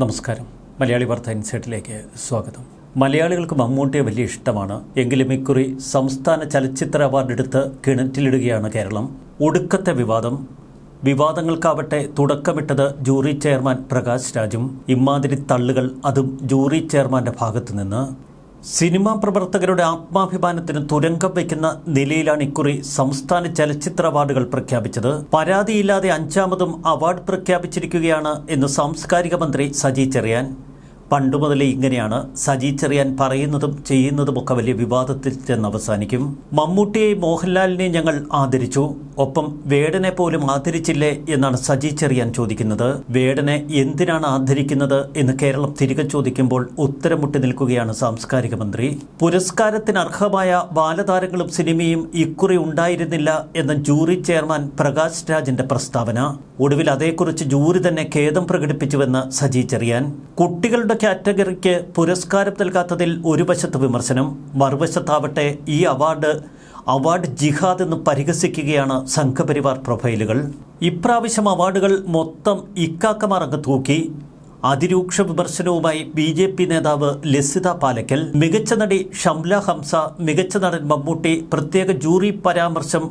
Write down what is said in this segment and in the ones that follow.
നമസ്കാരം. മലയാളി വാർത്ത ഇൻസൈറ്റിലേക്ക് സ്വാഗതം. മലയാളികൾക്ക് മമ്മൂട്ടിയെ വലിയ ഇഷ്ടമാണ്. എങ്കിലും ഇക്കുറി സംസ്ഥാന ചലച്ചിത്ര അവാർഡ് എടുത്ത് കിണറ്റിലിടുകയാണ് കേരളം. ഒടുക്കത്തെ വിവാദം. വിവാദങ്ങൾക്കാവട്ടെ തുടക്കമിട്ടത് ജൂറി ചെയർമാൻ പ്രകാശ് രാജും ഇമാതിരി തള്ളുകൾ അതും ജൂറി ചെയർമാന്റെ ഭാഗത്തു നിന്ന് സിനിമാ പ്രവർത്തകരുടെ ആത്മാഭിമാനത്തിന് തുരങ്കം വയ്ക്കുന്ന നിലയിലാണ് ഇക്കുറി സംസ്ഥാന ചലച്ചിത്ര അവാർഡുകൾ പ്രഖ്യാപിച്ചത്. പരാതിയില്ലാതെ അഞ്ചാമതും അവാർഡ് പ്രഖ്യാപിച്ചിരിക്കുകയാണ് എന്ന് സാംസ്കാരിക മന്ത്രി സജി ചെറിയാൻ. പണ്ടുമുതലേ ഇങ്ങനെയാണ് സജി ചെറിയാൻ പറയുന്നതും ചെയ്യുന്നതുമൊക്കെ വലിയ വിവാദത്തിൽ ചെന്ന് അവസാനിക്കും മമ്മൂട്ടിയെ മോഹൻലാലിനെ ഞങ്ങൾ ആദരിച്ചു. ഒപ്പം വേടനെ പോലും ആദരിച്ചില്ലേ എന്നാണ് സജി ചെറിയാൻ ചോദിക്കുന്നത്. വേടനെ എന്തിനാണ് ആദരിക്കുന്നത് എന്ന് കേരളം തിരികെ ചോദിക്കുമ്പോൾ ഉത്തരമുട്ടി നിൽക്കുകയാണ് സാംസ്കാരിക മന്ത്രി. പുരസ്കാരത്തിന് അർഹമായ ബാലതാരങ്ങളും സിനിമയും ഇക്കുറി ഉണ്ടായിരുന്നില്ല എന്ന ജൂറി ചെയർമാൻ പ്രകാശ് രാജിന്റെ പ്രസ്താവന. ഒടുവിൽ അതേക്കുറിച്ച് ജൂറി തന്നെ ഖേദം പ്രകടിപ്പിച്ചുവെന്ന് സജി ചെറിയാൻ. കുട്ടികളുടെ കാറ്റഗറിക്ക് പുരസ്കാരം നൽകാത്തതിൽ ഒരു വശത്ത് വിമർശനം മറുവശത്താവട്ടെ ഈ അവാർഡ് അവാർഡ് ജിഹാദ് എന്ന് പരിഹസിക്കുകയാണ് സംഘപരിവാർ പ്രൊഫൈലുകൾ. ഇപ്രാവശ്യം അവാർഡുകൾ മൊത്തം ഇക്കാക്കമാർ അങ്ങ് തൂക്കി. അതിരൂക്ഷ വിമർശനവുമായി ബി ജെ പി നേതാവ് ലസിത പാലക്കൽ മികച്ച നടി ഷംല ഹംസ മികച്ച നടൻ മമ്മൂട്ടി പ്രത്യേക ജൂറി പരാമർശം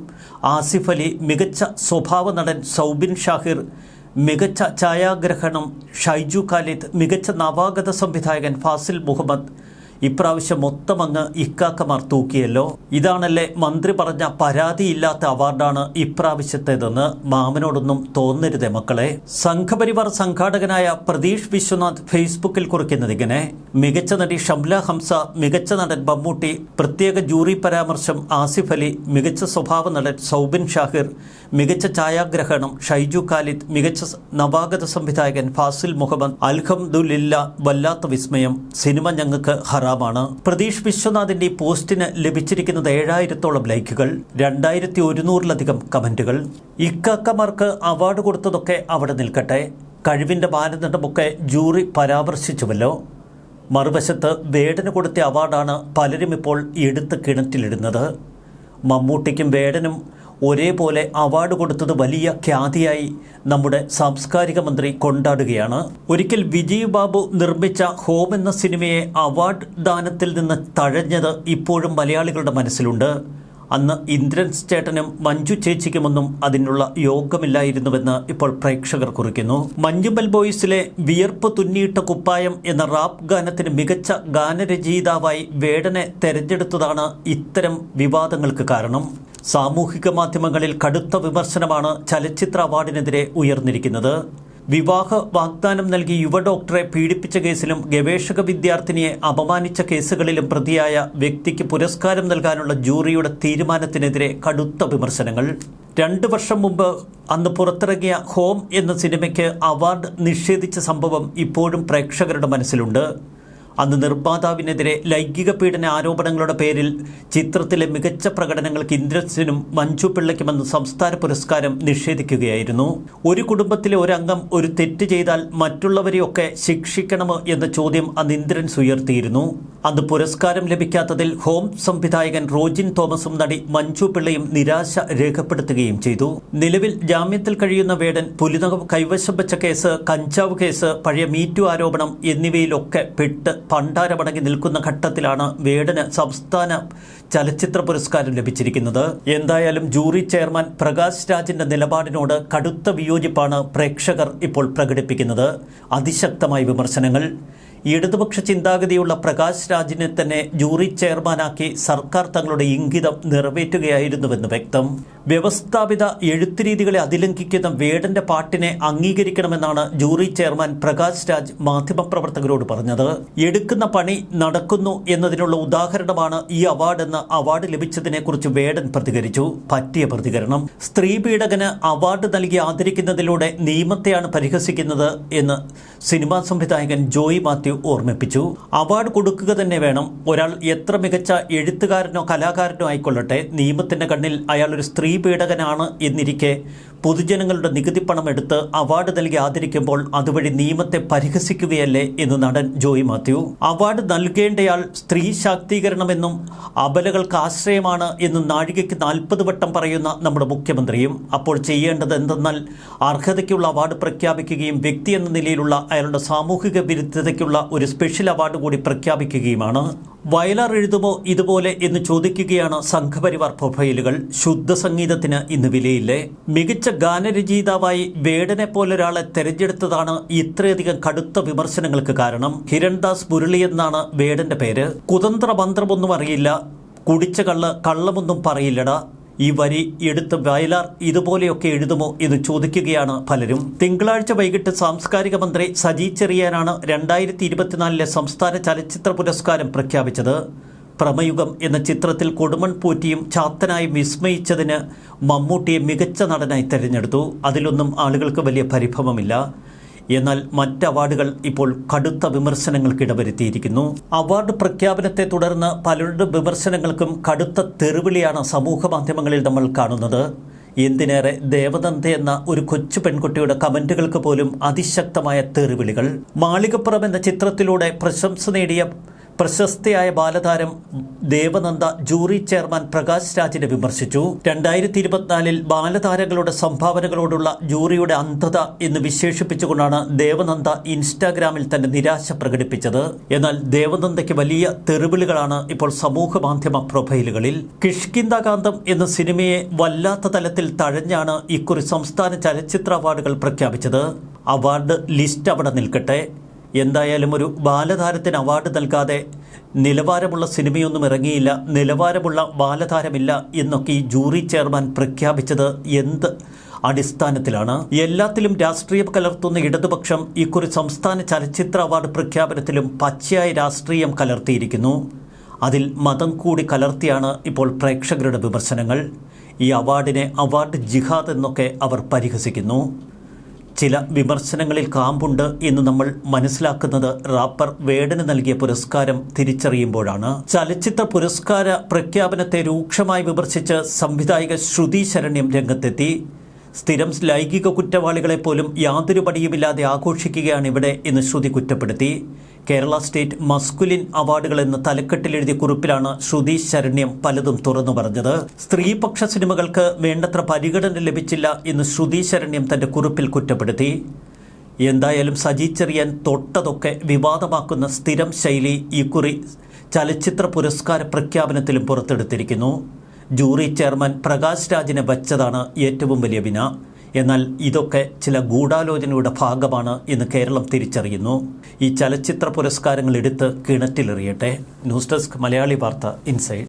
ആസിഫ് അലി മികച്ച സ്വഭാവ നടൻ സൗബിൻ ഷാഹിർ മികച്ച ഛായാഗ്രഹണം ഷൈജു ഖാലിദ് മികച്ച നവാഗത സംവിധായകൻ ഫാസിൽ മുഹമ്മദ് ഇപ്രാവശ്യം മൊത്തം അങ്ങ് ഇക്കാക്കമാർ തൂക്കിയല്ലോ. ഇതാണല്ലേ മന്ത്രി പറഞ്ഞ പരാതിയില്ലാത്ത അവാർഡാണ് ഇപ്രാവശ്യത്തേതെന്ന് മാമനോടൊന്നും തോന്നരുതേ മക്കളെ. സംഘപരിവാർ സംഘാടകനായ പ്രതീഷ് വിശ്വനാഥ് ഫേസ്ബുക്കിൽ കുറിക്കുന്നതിങ്ങനെ മികച്ച നടി ഷംല ഹംസ മികച്ച നടൻ ബമ്മൂട്ടി പ്രത്യേക ജൂറി പരാമർശം ആസിഫ് അലി മികച്ച സ്വഭാവ നടൻ സൗബിൻ ഷാഹിർ മികച്ച ഛായാഗ്രഹണം ഷൈജു ഖാലിദ് മികച്ച നവാഗത സംവിധായകൻ ഫാസിൽ മുഹമ്മദ് അൽഹംദുലില്ല വല്ലാത്ത വിസ്മയം. സിനിമ ഞങ്ങൾക്ക് ഹറാമാണ് പ്രതീഷ് വിശ്വനാഥിന്റെ പോസ്റ്റിന് ലഭിച്ചിരിക്കുന്നത് ഏഴായിരത്തോളം ലൈക്കുകൾ രണ്ടായിരത്തി ഒരുന്നൂറിലധികം കമന്റുകൾ. ഇക്കാക്കമാർക്ക് അവാർഡ് കൊടുത്തതൊക്കെ അവിടെ നിൽക്കട്ടെ. കഴിവിന്റെ മാനദണ്ഡമൊക്കെ ജൂറി പരാമർശിച്ചുവല്ലോ. മറുവശത്ത് വേടന് കൊടുത്ത അവാർഡാണ് പലരും ഇപ്പോൾ എടുത്ത് കിണറ്റിലിടുന്നത്. മമ്മൂട്ടിക്കും വേടനും ഒരേപോലെ അവാർഡ് കൊടുത്തത് വലിയ ഖ്യാതിയായി നമ്മുടെ സാംസ്കാരിക മന്ത്രി കൊണ്ടാടുകയാണ്. ഒരിക്കൽ വിജയ് ബാബു നിർമ്മിച്ച ഹോം എന്ന സിനിമയെ അവാർഡ് ദാനത്തിൽ നിന്ന് തഴഞ്ഞത് ഇപ്പോഴും മലയാളികളുടെ മനസ്സിലുണ്ട്. അന്ന് ഇന്ദ്രൻസ് ചേട്ടനും മഞ്ജു ചേച്ചിക്കുമൊന്നും അതിനുള്ള യോഗമില്ലായിരുന്നുവെന്ന് ഇപ്പോൾ പ്രേക്ഷകർ കുറിക്കുന്നു. മഞ്ജുബൽ ബോയ്സിലെ വിയർപ്പ് തുന്നിയിട്ട കുപ്പായം എന്ന റാപ്പ് ഗാനത്തിന് മികച്ച ഗാനരചയിതാവായി വേടനെ തെരഞ്ഞെടുത്തതാണ് ഇത്തരം വിവാദങ്ങൾക്ക് കാരണം. സാമൂഹിക മാധ്യമങ്ങളിൽ കടുത്ത വിമർശനമാണ് ചലച്ചിത്ര അവാർഡിനെതിരെ ഉയർന്നിരിക്കുന്നത്. വിവാഹ വാഗ്ദാനം നൽകി യുവ ഡോക്ടറെ പീഡിപ്പിച്ച കേസിലും ഗവേഷക വിദ്യാർത്ഥിനിയെ അപമാനിച്ച കേസുകളിലും പ്രതിയായ വ്യക്തിക്ക് പുരസ്കാരം നൽകാനുള്ള ജൂറിയുടെ തീരുമാനത്തിനെതിരെ കടുത്ത വിമർശനങ്ങൾ. രണ്ട് വർഷം മുമ്പ് അന്ന് പുറത്തിറങ്ങിയ ഹോം എന്ന സിനിമയ്ക്ക് അവാർഡ് നിഷേധിച്ച സംഭവം ഇപ്പോഴും പ്രേക്ഷകരുടെ മനസ്സിലുണ്ട്. അന്ന് നിർമ്മാതാവിനെതിരെ ലൈംഗിക പീഡന ആരോപണങ്ങളുടെ പേരിൽ ചിത്രത്തിലെ മികച്ച പ്രകടനങ്ങൾക്ക് ഇന്ദ്രസിനും മഞ്ജു പിള്ളയ്ക്കുമെന്ന് സംസ്ഥാന പുരസ്കാരം നിഷേധിക്കുകയായിരുന്നു. ഒരു കുടുംബത്തിലെ ഒരംഗം ഒരു തെറ്റ് ചെയ്താൽ മറ്റുള്ളവരെയൊക്കെ ശിക്ഷിക്കണമോ എന്ന ചോദ്യം അന്ന് ഇന്ദ്രൻസ് ഉയർത്തിയിരുന്നു. അന്ന് പുരസ്കാരം ലഭിക്കാത്തതിൽ ഹോം സംവിധായകൻ റോജിൻ തോമസും നടി മഞ്ജു പിള്ളയും നിരാശ രേഖപ്പെടുത്തുകയും ചെയ്തു. നിലവിൽ ജാമ്യത്തിൽ കഴിയുന്ന വേടൻ പുലിനകം കൈവശം വെച്ച കേസ് കഞ്ചാവ് കേസ് പഴയ മീറ്റു ആരോപണം എന്നിവയിലൊക്കെ പെട്ട് പണ്ടാരമടങ്ങി നിൽക്കുന്ന ഘട്ടത്തിലാണ് വേടന് സംസ്ഥാന ചലച്ചിത്ര പുരസ്കാരം ലഭിച്ചിരിക്കുന്നത്. എന്തായാലും ജൂറി ചെയർമാൻ പ്രകാശ് രാജിന്റെ നിലപാടിനോട് കടുത്ത വിയോജിപ്പാണ് പ്രേക്ഷകർ ഇപ്പോൾ പ്രകടിപ്പിക്കുന്നത്. അതിശക്തമായ വിമർശനങ്ങൾ. ഇടതുപക്ഷ ചിന്താഗതിയുള്ള പ്രകാശ് രാജിനെ തന്നെ ജൂറി ചെയർമാനാക്കി സർക്കാർ തങ്ങളുടെ ഇംഗിതം നിറവേറ്റുകയായിരുന്നുവെന്ന് വ്യക്തം. വ്യവസ്ഥാപിത എഴുത്തുരീതികളെ അതിലംഘിക്കുന്ന വേടന്റെ പാട്ടിനെ അംഗീകരിക്കണമെന്നാണ് ജൂറി ചെയർമാൻ പ്രകാശ് രാജ് മാധ്യമപ്രവർത്തകരോട് പറഞ്ഞത്. എടുക്കുന്ന പണി നടക്കുന്നു എന്നതിനുള്ള ഉദാഹരണമാണ് ഈ അവാർഡ് എന്ന് അവാർഡ് ലഭിച്ചതിനെക്കുറിച്ച് വേടൻ പ്രതികരിച്ചു. പറ്റിയ പ്രതികരണം. സ്ത്രീ പീഡകന് അവാർഡ് നൽകി ആദരിക്കുന്നതിലൂടെ നിയമത്തെയാണ് പരിഹസിക്കുന്നത് എന്ന് സിനിമാ സംവിധായകൻ ജോയി മാത്യു ഓർമ്മിപ്പിച്ചു. അവാർഡ് കൊടുക്കുക തന്നെ വേണം. ഒരാൾ എത്ര മികച്ച എഴുത്തുകാരനോ കലാകാരനോ ആയിക്കൊള്ളട്ടെ നിയമത്തിന്റെ കണ്ണിൽ അയാൾ ഒരു സ്ത്രീ പീഡകനാണ് എന്നിരിക്കെ. പൊതുജനങ്ങളുടെ നികുതി പണം എടുത്ത് അവാർഡ് നൽകി ആദരിക്കുമ്പോൾ അതുവഴി നിയമത്തെ പരിഹസിക്കുകയല്ലേ എന്ന് നടൻ ജോയി മാത്യു. അവാർഡ് നൽകേണ്ടയാൾ സ്ത്രീ ശാക്തീകരണമെന്നും അബലകൾക്ക് ആശ്രയമാണ് എന്നും നാഴികയ്ക്ക് നാൽപ്പത് വട്ടം പറയുന്ന നമ്മുടെ മുഖ്യമന്ത്രിയും. അപ്പോൾ ചെയ്യേണ്ടത് എന്തെന്നാൽ അർഹതയ്ക്കുള്ള അവാർഡ് പ്രഖ്യാപിക്കുകയും വ്യക്തി എന്ന നിലയിലുള്ള അയാളുടെ സാമൂഹിക വിരുദ്ധതയ്ക്കുള്ള ഒരു സ്പെഷ്യൽ അവാർഡ് കൂടി പ്രഖ്യാപിക്കുകയുമാണ്. വയലാർ എഴുതുമോ ഇതുപോലെ എന്ന് ചോദിക്കുകയാണ് സംഘപരിവാർ പ്രൊഫൈലുകൾ. ശുദ്ധ സംഗീതത്തിന് ഇന്ന് വിലയില്ലേ? മികച്ച ഗാനരചയിതാവായി വേടനെ പോലൊരാളെ തെരഞ്ഞെടുത്തതാണ് ഇത്രയധികം കടുത്ത വിമർശനങ്ങൾക്ക് കാരണം. ഹിരൺദാസ് മുരളി എന്നാണ് വേടന്റെ പേര്. കുതന്ത്ര മന്ത്രമൊന്നും അറിയില്ല. കുടിച്ച കള്ള് കള്ളമൊന്നും പറയില്ലട. ഈ വരി എടുത്ത് വയലാർ ഇതുപോലെയൊക്കെ എഴുതുമോ എന്ന് ചോദിക്കുകയാണ് പലരും. തിങ്കളാഴ്ച വൈകിട്ട് സാംസ്കാരിക മന്ത്രി സജി ചെറിയാനാണ് രണ്ടായിരത്തി ഇരുപത്തിനാലിലെ സംസ്ഥാന ചലച്ചിത്ര പുരസ്കാരം പ്രഖ്യാപിച്ചത്. പ്രമയുഗം എന്ന ചിത്രത്തിൽ കൊടുമൺ പൂറ്റിയും ചാത്തനായും വിസ്മയിച്ചതിന് മമ്മൂട്ടിയെ മികച്ച നടനായി തിരഞ്ഞെടുത്തു. അതിലൊന്നും ആളുകൾക്ക് വലിയ പരിഭവമില്ല. എന്നാൽ മറ്റ് അവാർഡുകൾ ഇപ്പോൾ കടുത്ത വിമർശനങ്ങൾക്ക് ഇടവരുത്തിയിരിക്കുന്നു. അവാർഡ് പ്രഖ്യാപനത്തെ തുടർന്ന് പലരുടെ വിമർശനങ്ങൾക്കും കടുത്ത തെറിവിളിയാണ് സമൂഹ മാധ്യമങ്ങളിൽ നമ്മൾ കാണുന്നത്. എന്തിനേറെ ദേവദന്ത എന്ന ഒരു കൊച്ചു പെൺകുട്ടിയുടെ കമന്റുകൾക്ക് പോലും അതിശക്തമായ തെറിവിളികൾ. മാളികപ്പുറം എന്ന ചിത്രത്തിലൂടെ പ്രശംസ നേടിയ പ്രശസ്തയായ ബാലതാരം ദേവനന്ദ ജൂറി ചെയർമാൻ പ്രകാശ് രാജിനെ വിമർശിച്ചു. രണ്ടായിരത്തി ഇരുപത്തിനാലിൽ ബാലതാരങ്ങളുടെ സംഭാവനകളോടുള്ള ജൂറിയുടെ അന്ധത എന്ന് വിശേഷിപ്പിച്ചുകൊണ്ടാണ് ദേവനന്ദ ഇൻസ്റ്റാഗ്രാമിൽ തന്റെ നിരാശ പ്രകടിപ്പിച്ചത്. എന്നാൽ ദേവനന്ദയ്ക്ക് വലിയ തെറിവിളികളാണ് ഇപ്പോൾ സമൂഹ മാധ്യമ പ്രൊഫൈലുകളിൽ. കിഷ്കിന്ദകാന്തം എന്ന സിനിമയെ വല്ലാത്ത തലത്തിൽ തഴഞ്ഞാണ് ഇക്കുറി സംസ്ഥാന ചലച്ചിത്ര അവാർഡുകൾ പ്രഖ്യാപിച്ചത്. അവാർഡ് ലിസ്റ്റ് അവിടെ നിൽക്കട്ടെ. എന്തായാലും ഒരു ബാലതാരത്തിന് അവാർഡ് നൽകാതെ നിലവാരമുള്ള സിനിമയൊന്നും ഇറങ്ങിയില്ല നിലവാരമുള്ള ബാലതാരമില്ല എന്നൊക്കെ ഈ ജൂറി ചെയർമാൻ പ്രഖ്യാപിച്ചത് എന്ത് അടിസ്ഥാനത്തിലാണ്? എല്ലാത്തിലും രാഷ്ട്രീയം കലർത്തുന്ന ഇടതുപക്ഷം ഇക്കുറി സംസ്ഥാന ചലച്ചിത്ര അവാർഡ് പ്രഖ്യാപനത്തിലും പച്ചയായ രാഷ്ട്രീയം കലർത്തിയിരിക്കുന്നു. അതിൽ മതം കൂടി കലർത്തിയാണ് ഇപ്പോൾ പ്രേക്ഷകരുടെ വിമർശനങ്ങൾ. ഈ അവാർഡിനെ അവാർഡ് ജിഹാദ് എന്നൊക്കെ അവർ പരിഹസിക്കുന്നു. ചില വിമർശനങ്ങളിൽ കാമ്പുണ്ട് എന്ന് നമ്മൾ മനസ്സിലാക്കുന്നത് റാപ്പർ വേടന് നൽകിയ പുരസ്കാരം തിരിച്ചറിയുമ്പോഴാണ്. ചലച്ചിത്ര പുരസ്കാര പ്രഖ്യാപനത്തെ രൂക്ഷമായി വിമർശിച്ച് സംവിധായിക ശ്രുതി ശരണ്യം രംഗത്തെത്തി. സ്ഥിരം ലൈംഗിക കുറ്റവാളികളെ പോലും യാതൊരു പടിയുമില്ലാതെ ആഘോഷിക്കുകയാണ് ഇവിടെ എന്ന് ശ്രുതി കുറ്റപ്പെടുത്തി. കേരള സ്റ്റേറ്റ് മസ്കുലിൻ അവാർഡുകൾ എന്ന തലക്കെട്ടിലെഴുതിയ കുറിപ്പിലാണ് ശ്രുതി ശരണ്യം പലതും തുറന്നു പറഞ്ഞത്. സ്ത്രീപക്ഷ സിനിമകൾക്ക് വേണ്ടത്ര പരിഗണന ലഭിച്ചില്ല എന്ന് ശ്രുതി ശരണ്യം തന്റെ കുറിപ്പിൽ കുറ്റപ്പെടുത്തി. എന്തായാലും സജി ചെറിയാൻ തൊട്ടതൊക്കെ വിവാദമാക്കുന്ന സ്ഥിരം ശൈലി ഇക്കുറി ചലച്ചിത്ര പുരസ്കാര പ്രഖ്യാപനത്തിലും പുറത്തെടുത്തിരിക്കുന്നു. ജൂറി ചെയർമാൻ പ്രകാശ് രാജിനെ വച്ചതാണ് ഏറ്റവും വലിയ വിന. എന്നാൽ ഇതൊക്കെ ചില ഗൂഢാലോചനയുടെ ഭാഗമാണ് എന്ന് കേരളം തിരിച്ചറിയുന്നു. ഈ ചലച്ചിത്ര പുരസ്കാരങ്ങൾ എടുത്ത് കിണറ്റിലെറിയട്ടെ. ന്യൂസ് ഡെസ്ക് മലയാളി വാർത്ത ഇൻസൈഡ്.